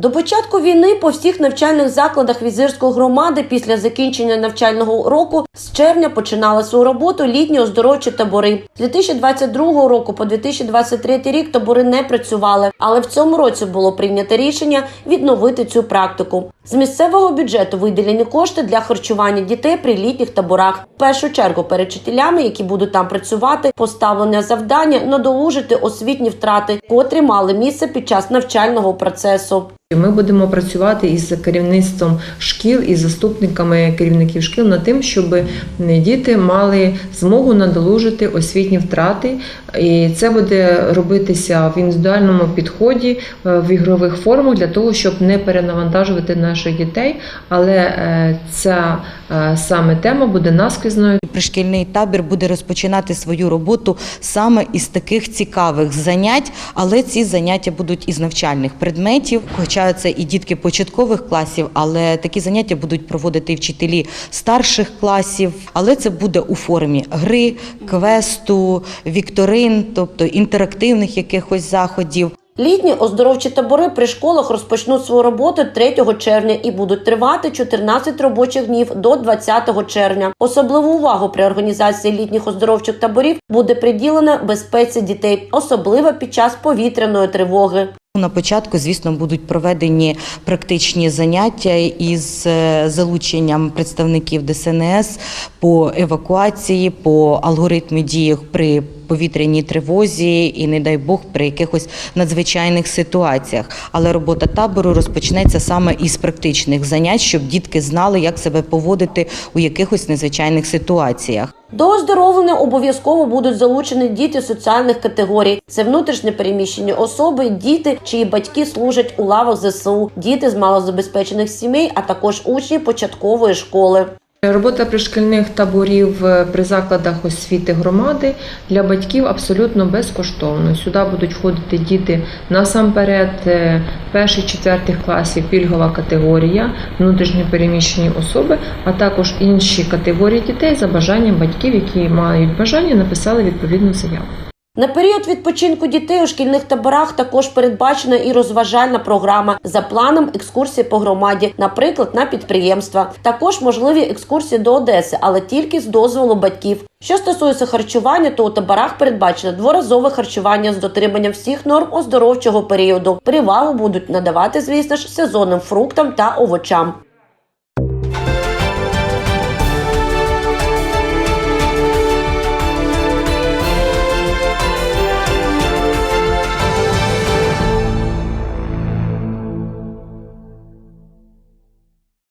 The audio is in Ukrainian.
До початку війни по всіх навчальних закладах візирської громади після закінчення навчального року з червня починали свою роботу літні оздоровчі табори. З 2022 року по 2023 рік табори не працювали, але в цьому році було прийнято рішення відновити цю практику. З місцевого бюджету виділені кошти для харчування дітей при літніх таборах. В першу чергу перед вчителями, які будуть там працювати, поставлене завдання надолужити освітні втрати, котрі мали місце під час навчального процесу. Ми будемо працювати із керівництвом шкіл і заступниками керівників шкіл над тим, щоб діти мали змогу надолужити освітні втрати. І це буде робитися в індивідуальному підході е, в ігрових формах для того, щоб не перенавантажувати наших дітей. Але е, ця е, саме тема буде наскрізною. Пришкільний табір буде розпочинати свою роботу саме із таких цікавих занять, але ці заняття будуть із навчальних предметів. Хоча це і дітки початкових класів, але такі заняття будуть проводити вчителі старших класів. Але це буде у формі гри, квесту, вікторин, тобто інтерактивних якихось заходів. Літні оздоровчі табори при школах розпочнуть свою роботу 3 червня і будуть тривати 14 робочих днів до 20 червня. Особливу увагу при організації літніх оздоровчих таборів буде приділена безпеці дітей, особливо під час повітряної тривоги. На початку, звісно, будуть проведені практичні заняття із е, залученням представників ДСНС по евакуації, по алгоритмі дії при повітряній тривозі і, не дай Бог, при якихось надзвичайних ситуаціях. Але робота табору розпочнеться саме із практичних занять, щоб дітки знали, як себе поводити у якихось незвичайних ситуаціях. До оздоровлення обов'язково будуть залучені діти соціальних категорій. Це внутрішньо переміщені особи, діти, чиї батьки служать у лавах ЗСУ, діти з малозабезпечених сімей, а також учні початкової школи. Робота пришкільних таборів е, при закладах освіти громади для батьків абсолютно безкоштовно. Сюди будуть входити діти насамперед е, перших четвертих класів пільгова категорія, внутрішньо переміщені особи, а також інші категорії дітей за бажанням батьків, які мають бажання, написали відповідну заяву. На період відпочинку дітей у шкільних таборах також передбачена і розважальна програма за планом екскурсії по громаді, наприклад, на підприємства. Також можливі екскурсії до Одеси, але тільки з дозволу батьків. Що стосується харчування, то у таборах передбачено дворазове харчування з дотриманням всіх норм оздоровчого періоду. Перевагу будуть надавати, звісно ж, сезонним фруктам та овочам.